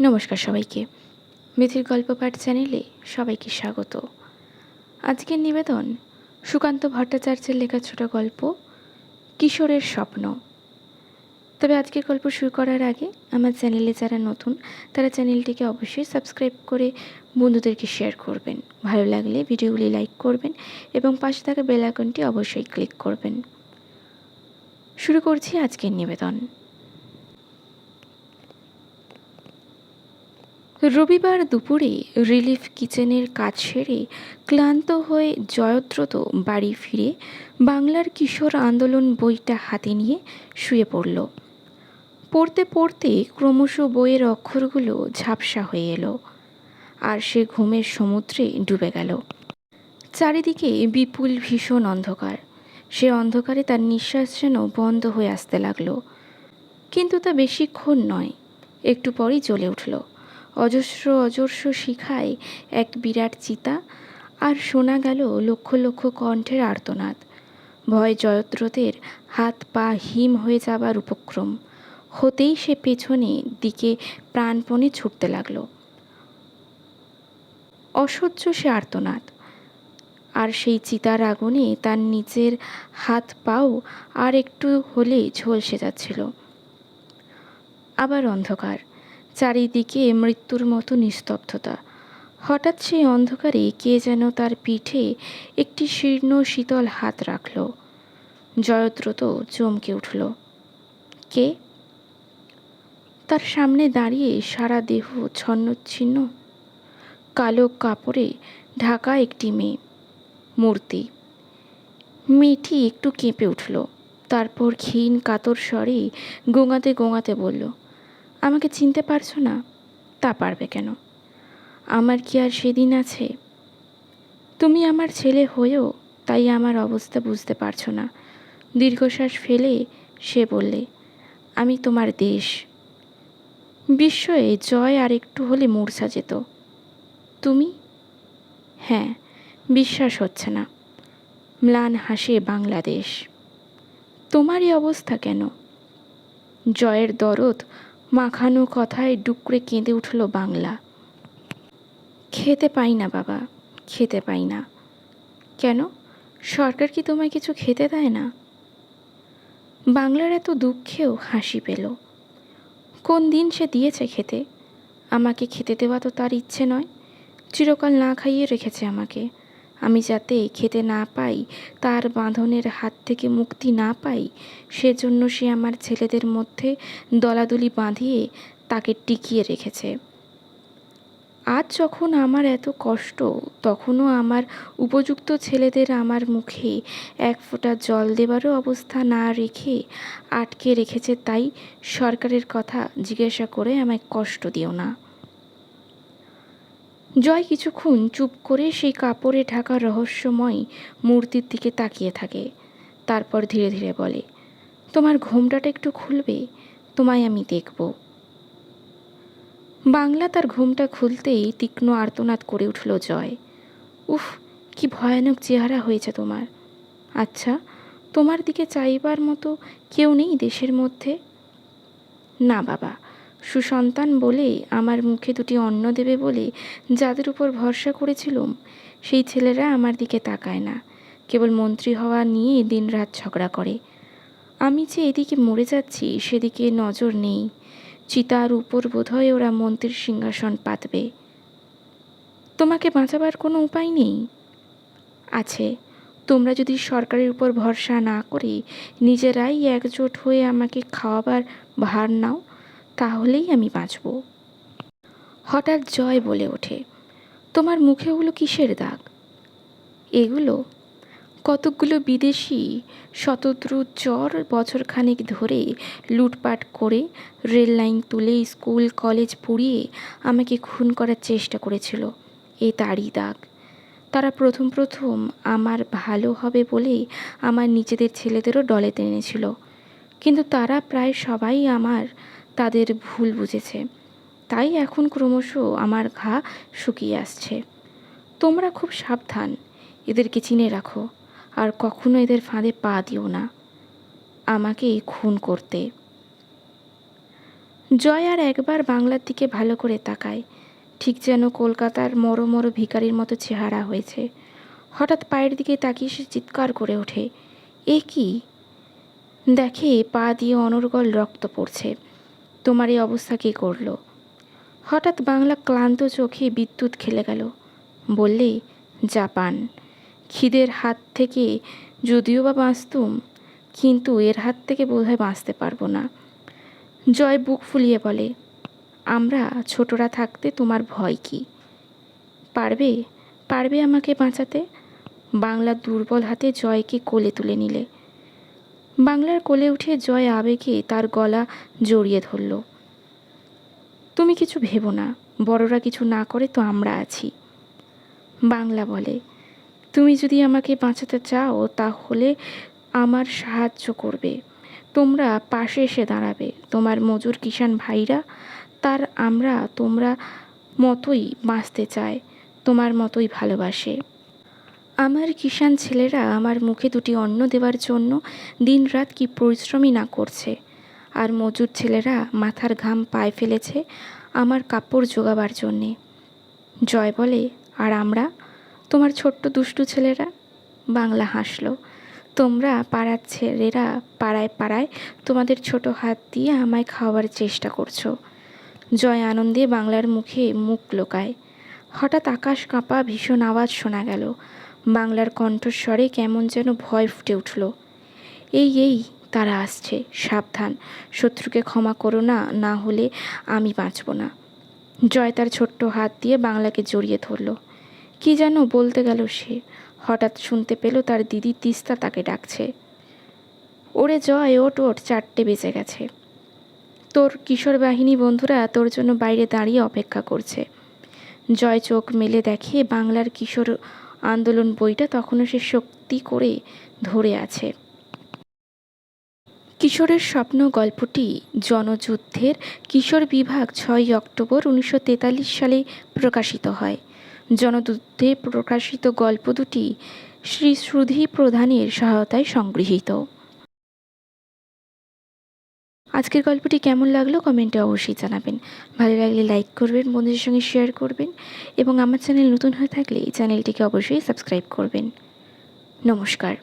নমস্কার সবাইকে। মিথির গল্প পাঠ চ্যানেলে সবাইকে স্বাগত। আজকের নিবেদন সুকান্ত ভট্টাচার্যের লেখা ছোট গল্প, কিশোরের স্বপ্ন। তবে আজকের গল্প শুরু করার আগে আমার চ্যানেলে যারা নতুন, তারা চ্যানেলটিকে অবশ্যই সাবস্ক্রাইব করে বন্ধুদেরকে শেয়ার করবেন। ভালো লাগলে ভিডিওগুলি লাইক করবেন এবং পাশে থাকা বেল আইকনটি অবশ্যই ক্লিক করবেন। শুরু করছি আজকের নিবেদন। রবিবার দুপুরে রিলিফ কিচেনের কাজ সেরে ক্লান্ত হয়ে জয়দ্রত বাড়ি ফিরে বাংলার কিশোর আন্দোলন বইটা হাতে নিয়ে শুয়ে পড়ল। পড়তে পড়তে ক্রমশ বইয়ের অক্ষরগুলো ঝাপসা হয়ে এলো আর সে ঘুমের সমুদ্রে ডুবে গেল। চারিদিকে বিপুল ভীষণ অন্ধকার। সে অন্ধকারে তার নিঃশ্বাস যেন বন্ধ হয়ে আসতে লাগল। কিন্তু তা বেশিক্ষণ নয়, একটু পরই জ্বলে উঠল। অজস্র অজস্র শিখায় এক বিরাট চিতা, আর শোনা গেল লক্ষ লক্ষ কণ্ঠের আর্তনাদ। ভয় জয়দ্রথের হাত পা হিম হয়ে যাবার উপক্রম। হতেই সে পেছনে দিকে প্রাণপণে ছুটতে লাগল। অসহ্য সে আর্তনাদ। আর সেই চিতার আগুনে তার নিজের হাত পাও আর একটু হলে ঝলসে যাচ্ছিল। আবার অন্ধকার। চারিদিকে মৃত্যুর মতো নিস্তব্ধতা। হঠাৎ সেই অন্ধকারে কে যেন তার পিঠে একটি শীর্ণ শীতল হাত রাখল। জয়দ্রত চমকে উঠল। কে? তার সামনে দাঁড়িয়ে সারা দেহ ছন্নচ্ছিন্ন। কালো কাপড়ে ঢাকা একটি মেয়ে। মূর্তি। মেয়েটি একটু কেঁপে উঠল। তারপর ক্ষীণ কাতর স্বরে গোঙাতে গোঙাতে বলল আমাকে চিনতে পারছ না, তা পারবে কেন? আমার কি আর সেদিন আছে? তুমি আমার ছেলে হয়েও তাই আমার অবস্থা বুঝতে পারছ না। দীর্ঘশ্বাস ফেলে সে বললে, আমি তোমার দেশ। বিস্ময়ে জয় আর একটু হলে মূর্ছা যেত। তুমি? হ্যাঁ বিশ্বাস হচ্ছে না। ম্লান হাসে বাংলাদেশ। তোমারই অবস্থা কেন? জয়ের দরদ মাখানো কথায় ডুকরে কেঁদে উঠল বাংলা। খেতে পাই না বাবা, খেতে পাই না। কেন? সরকার কি তোমায় কিছু খেতে দেয় না? বাংলার এত দুঃখেও হাসি পেল। কোন দিন সে দিয়েছে খেতে? আমাকে খেতে দেওয়া তো তার ইচ্ছে নয়। চিরকাল না খাইয়ে রেখেছে আমাকে। আমি যাতে খেতে না পাই, তার বাঁধনের হাত থেকে মুক্তি না পাই, সেজন্য সে আমার ছেলেদের মধ্যে দলাদলি বাঁধিয়ে তাকে টিকিয়ে রেখেছে। আজ যখন আমার এত কষ্ট, তখনও আমার উপযুক্ত ছেলেদের আমার মুখে এক ফোঁটা জল দেবারও অবস্থা না রেখে আটকে রেখেছে, তাই সরকারের কথা জিজ্ঞাসা করে আমায় কষ্ট দিও না। জয় কিছুক্ষণ চুপ করে সেই কাপড়ে ঢাকা রহস্যময় মূর্তির দিকে তাকিয়ে থাকে। তারপর ধীরে ধীরে বলে, তোমার ঘোমটাটা একটু খুলবে, তোমায় আমি দেখব। বাংলা তার ঘুমটা খুলতেই তীক্ষ্ণ আর্তনাদ করে উঠল জয়। উফ, কি ভয়ানক চেহারা হয়েছে তোমার। আচ্ছা তোমার দিকে চাইবার মতো কেউ নেই দেশের মধ্যে? না বাবা সুসন্তান বলে আমার মুখে দুটি অন্ন দেবে বলে যাদের উপর ভরসা করেছিলুম, সেই ছেলেরা আমার দিকে তাকায় না। কেবল মন্ত্রী হওয়া নিয়ে দিন রাত ঝগড়া করে। আমি যে এদিকে মরে যাচ্ছি, সেদিকে নজর নেই। চিতার উপর বোধহয় ওরা মন্ত্রীর সিংহাসন পাতবে। তোমাকে বাঁচাবার কোনো উপায় নেই? আছে। তোমরা যদি সরকারের উপর ভরসা না করে নিজেরাই একজোট হয়ে আমাকে খাওয়াবার ভার নাও। তাহলেই আমি বাঁচব। হঠাৎ জয় বলে ওঠে। তোমার মুখে ওগুলো কিসের দাগ? এগুলো কতকগুলো বিদেশি শতদ্রু চর বছরখানেক ধরে লুটপাট করে রেল লাইন তুলে স্কুল, কলেজ পুড়িয়ে আমাকে খুন করার চেষ্টা করেছিল। এ তারই দাগ। তারা প্রথম প্রথম আমার ভালো হবে বলে আমার নিজেদের ছেলেদেরও ডলে টেনেছিল। কিন্তু তারা প্রায় সবাই আমার তাদের ভুল বুঝেছে। তাই এখন ক্রমশ আমার ঘা শুকিয়ে আসছে। তোমরা খুব সাবধান, এদেরকে চিনে রাখো, আর কখনো এদের ফাঁদে পা দিও না। আমাকে খুন করতে। জয় আর একবার বাংলার দিকে ভালো করে তাকায়। ঠিক যেন কলকাতার মরো মরো ভিখারির মতো চেহারা হয়েছে। হঠাৎ পায়ের দিকে তাকিয়ে সে চিৎকার করে ওঠে। এ কি? দেখে পা দিয়ে অনর্গল রক্ত পড়ছে। তোমার এই অবস্থা কী করল? হঠাৎ বাংলা ক্লান্ত চোখে বিদ্যুৎ খেলে গেল। বললে, জাপান, খিদের হাত থেকে যদিও বা বাঁচতুম, কিন্তু এর হাত থেকে বোধহয় বাঁচতে পারব না। জয় বুক ফুলিয়ে বলে, আমরা ছোটরা থাকতে তোমার ভয় কি? পারবে? পারবে আমাকে বাঁচাতে? বাংলা দুর্বল হাতে জয়কে কোলে তুলে নিলে। বাংলার কোলে উঠে জয় আবেগে তার গলা জড়িয়ে ধরল। তুমি কিছু ভেবো না, বড়রা কিছু না করে তো আমরা আছি। বাংলা বলে, তুমি যদি আমাকে বাঁচাতে চাও তাহলে আমার সাহায্য করবে। তোমরা পাশে এসে দাঁড়াবে, তোমার মজুর কিষাণ ভাইরা। তার আমরা তোমরা মতোই বাঁচতে চায় তোমার মতোই ভালোবাসে। আমার কিষাণ ছেলেরা আমার মুখে দুটি অন্ন দেওয়ার জন্য দিনরাত কি পরিশ্রমই না করছে। আর মজুর ছেলেরা মাথার ঘাম পায়ে ফেলেছে আমার কাপড় জোগাবার জন্যে। জয় বলে, আর আমরা? তোমার ছোট্ট দুষ্টু ছেলেরা? বাংলা হাসলো, তোমরা পাড়ার ছেলেরা পাড়ায় পাড়ায় তোমাদের ছোট হাত দিয়ে আমায় খাওয়ার চেষ্টা করছ। জয় আনন্দে বাংলার মুখে মুখ লোকায়। হঠাৎ আকাশ কাঁপা ভীষণ আওয়াজ শোনা গেল। বাংলার কণ্ঠস্বরে কেমন যেন ভয় ফুটে উঠল। এই এই, তারা আসছে, সাবধান। শত্রুকে ক্ষমা করো না না হলে আমি বাঁচব না। জয় তার ছোট্ট হাত দিয়ে বাংলাকে জড়িয়ে ধরল। কি যেন বলতে গেল সে। হঠাৎ শুনতে পেল তার দিদি তিস্তা তাকে ডাকছে। ওরে জয় ওট ওট চারটে বেজে গেছে। তোর কিশোর বাহিনী বন্ধুরা তোর জন্য বাইরে দাঁড়িয়ে অপেক্ষা করছে। জয় চোখ মেলে দেখে বাংলার কিশোর আন্দোলন বইটা তখনও সে শক্তি করে ধরে আছে। কিশোরের স্বপ্ন গল্পটি জনযুদ্ধের কিশোর বিভাগ ছয় অক্টোবর উনিশশো তেতাল্লিশ সালে প্রকাশিত হয়। জনযুদ্ধে প্রকাশিত গল্প দুটি শ্রী শ্রুধি প্রধানের সহায়তায় সংগৃহীত। আজকের গল্পটি কেমন লাগল কমেন্টে অবশ্যই জানাবেন। ভালো লাগলে লাইক করবেন, বন্ধুদের সঙ্গে শেয়ার করবেন এবং আমার চ্যানেল নতুন হয়ে থাকলে এই চ্যানেলটিকে অবশ্যই সাবস্ক্রাইব করবেন। নমস্কার।